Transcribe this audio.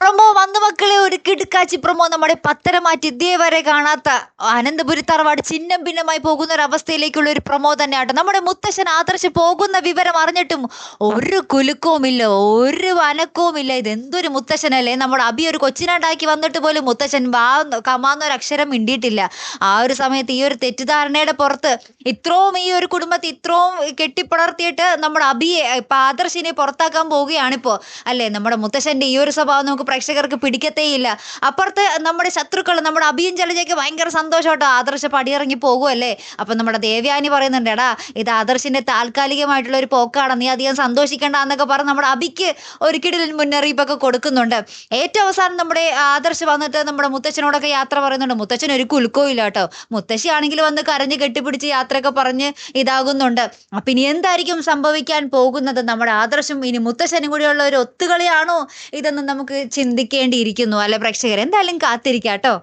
Promo വന്നു മക്കളെ ഒരു കിടുക്കാച്ചി പ്രൊമോ നമ്മുടെ പത്തരമാറ്റി ഇതേവരെ കാണാത്ത അനന്തപുരി തറവാട് ചിഹ്നം ഭിന്നമായി പോകുന്ന ഒരു അവസ്ഥയിലേക്കുള്ള ഒരു പ്രൊമോ തന്നെയാട്ടോ നമ്മുടെ മുത്തശ്ശൻ ആദർശ് പോകുന്ന വിവരം അറിഞ്ഞിട്ടും ഒരു കുലുക്കവുമില്ല ഒരു അനക്കവുമില്ല ഇത് എന്തൊരു മുത്തശ്ശനല്ലേ? നമ്മുടെ അബി ഒരു കൊച്ചിനാണ്ടാക്കി വന്നിട്ട് പോലും മുത്തശ്ശൻ വാ കമാന്നൊരു അക്ഷരം മിണ്ടിയിട്ടില്ല. ആ ഒരു സമയത്ത് ഈ ഒരു തെറ്റിദ്ധാരണയുടെ പുറത്ത് ഇത്രയും ഈ ഒരു കുടുംബത്തെ ഇത്രയും കെട്ടിപ്പടർത്തിയിട്ട് നമ്മുടെ അബിയെ ഇപ്പൊ ആദർശിനെ പുറത്താക്കാൻ പോവുകയാണിപ്പോ അല്ലേ? നമ്മുടെ മുത്തശ്ശന്റെ ഒരു സ്വഭാവം നമുക്ക് പ്രേക്ഷകർക്ക് പിടിക്കത്തേയില്ല. അപ്പുറത്ത് നമ്മുടെ ശത്രുക്കൾ നമ്മുടെ അഭിയും ജലജയ്ക്ക് ഭയങ്കര സന്തോഷമാട്ടോ ആദർശ പടിയിറങ്ങി പോകുമല്ലേ അപ്പം നമ്മുടെ ദേവ്യാനി പറയുന്നുണ്ട് എടാ ഇത് ആദർശിന്റെ താൽക്കാലികമായിട്ടുള്ള ഒരു പോക്കാണ്. നീ അധികം സന്തോഷിക്കേണ്ട എന്നൊക്കെ പറഞ്ഞ് നമ്മുടെ അഭിക്ക് ഒരു കിടിലൻ മുന്നറിയിപ്പൊക്കെ കൊടുക്കുന്നുണ്ട്. ഏറ്റവും അവസാനം നമ്മുടെ ആദർശ് വന്നിട്ട് നമ്മുടെ മുത്തച്ഛനോടൊക്കെ യാത്ര പറയുന്നുണ്ട് മുത്തച്ഛൻ ഒരു കുലുക്കവും ഇല്ല കേട്ടോ മുത്തശ്ശി ആണെങ്കിൽ വന്ന് കരഞ്ഞ് കെട്ടിപ്പിടിച്ച് യാത്രയൊക്കെ പറഞ്ഞ് ഇതാകുന്നുണ്ട്. അപ്പം ഇനി എന്തായിരിക്കും സംഭവിക്കാൻ പോകുന്നത്? നമ്മുടെ ആദർശം ഇനി മുത്തശ്ശനും കൂടിയുള്ള ഒരു ഒത്തുകളിയാണോ? ഇതെന്ന് നമുക്ക് ചിന്തിക്കേണ്ടിയിരിക്കുന്നു. അല്ലെ പ്രേക്ഷകർ എന്തായാലും കാത്തിരിക്കാം കേട്ടോ